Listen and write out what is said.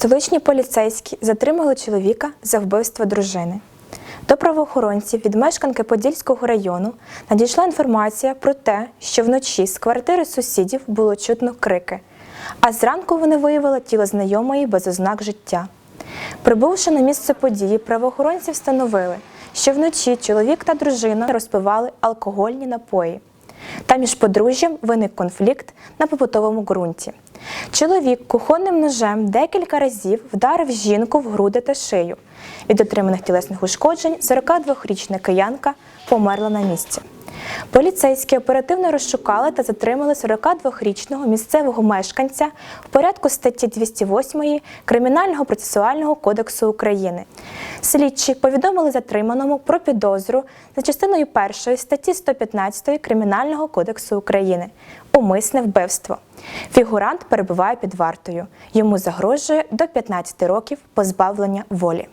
Столичні поліцейські затримали чоловіка за вбивство дружини. До правоохоронців від мешканки Подільського району надійшла інформація про те, що вночі з квартири сусідів було чутно крики, а зранку вони виявили тіло знайомої без ознак життя. Прибувши на місце події, правоохоронці встановили, що вночі чоловік та дружина розпивали алкогольні напої. Та між подружжям виник конфлікт на побутовому ґрунті. Чоловік кухонним ножем декілька разів вдарив жінку в груди та шию. Від отриманих тілесних ушкоджень 42-річна киянка померла на місці. Поліцейські оперативно розшукали та затримали 42-річного місцевого мешканця в порядку статті 208 Кримінального процесуального кодексу України. Слідчі повідомили затриманому про підозру за частиною 1 статті 115 Кримінального кодексу України умисне вбивство. Фігурант перебуває під вартою. Йому загрожує до 15 років позбавлення волі.